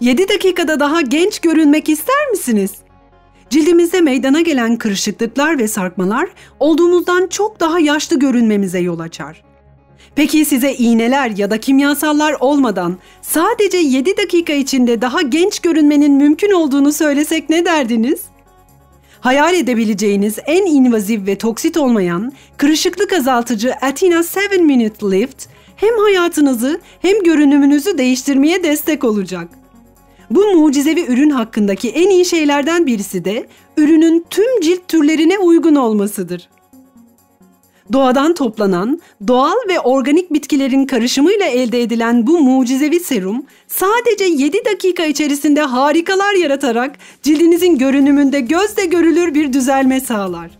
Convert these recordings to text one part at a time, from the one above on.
7 dakikada daha genç görünmek ister misiniz? Cildimizde meydana gelen kırışıklıklar ve sarkmalar olduğumuzdan çok daha yaşlı görünmemize yol açar. Peki size iğneler ya da kimyasallar olmadan sadece 7 dakika içinde daha genç görünmenin mümkün olduğunu söylesek ne derdiniz? Hayal edebileceğiniz en invazif ve toksit olmayan kırışıklık azaltıcı Athena 7 Minute Lift hem hayatınızı hem görünümünüzü değiştirmeye destek olacak. Bu mucizevi ürün hakkındaki en iyi şeylerden birisi de ürünün tüm cilt türlerine uygun olmasıdır. Doğadan toplanan, doğal ve organik bitkilerin karışımıyla elde edilen bu mucizevi serum sadece 7 dakika içerisinde harikalar yaratarak cildinizin görünümünde gözle görülür bir düzelme sağlar.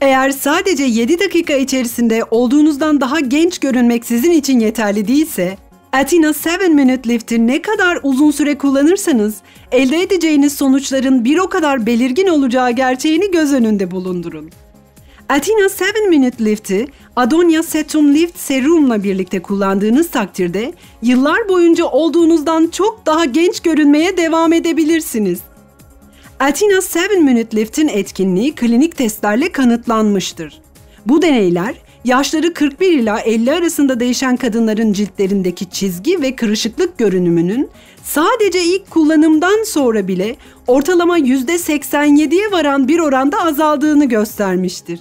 Eğer sadece 7 dakika içerisinde olduğunuzdan daha genç görünmek sizin için yeterli değilse, Athena 7 Minute Lift'i ne kadar uzun süre kullanırsanız elde edeceğiniz sonuçların bir o kadar belirgin olacağı gerçeğini göz önünde bulundurun. Athena 7 Minute Lift'i Adonia Setum Lift Serum'la birlikte kullandığınız takdirde yıllar boyunca olduğunuzdan çok daha genç görünmeye devam edebilirsiniz. Athena 7 Minute Lift'in etkinliği klinik testlerle kanıtlanmıştır. Bu deneyler yaşları 41 ila 50 arasında değişen kadınların ciltlerindeki çizgi ve kırışıklık görünümünün sadece ilk kullanımdan sonra bile ortalama %87'ye varan bir oranda azaldığını göstermiştir.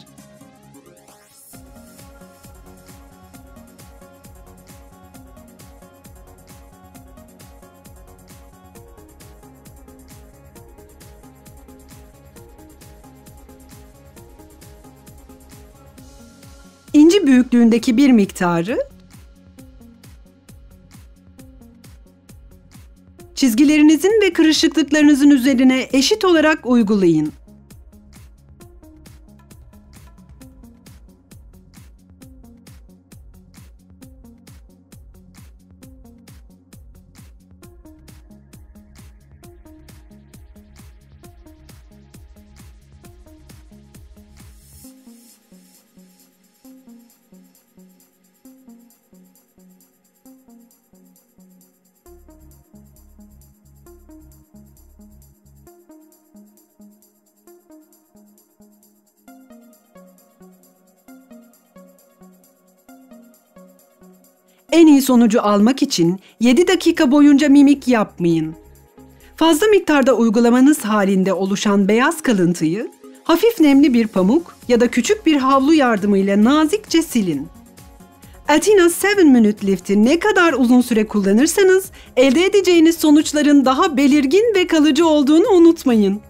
İnci büyüklüğündeki bir miktarı çizgilerinizin ve kırışıklıklarınızın üzerine eşit olarak uygulayın. En iyi sonucu almak için 7 dakika boyunca mimik yapmayın. Fazla miktarda uygulamanız halinde oluşan beyaz kalıntıyı hafif nemli bir pamuk ya da küçük bir havlu yardımıyla nazikçe silin. Athena 7 Minute Lift'i ne kadar uzun süre kullanırsanız elde edeceğiniz sonuçların daha belirgin ve kalıcı olduğunu unutmayın.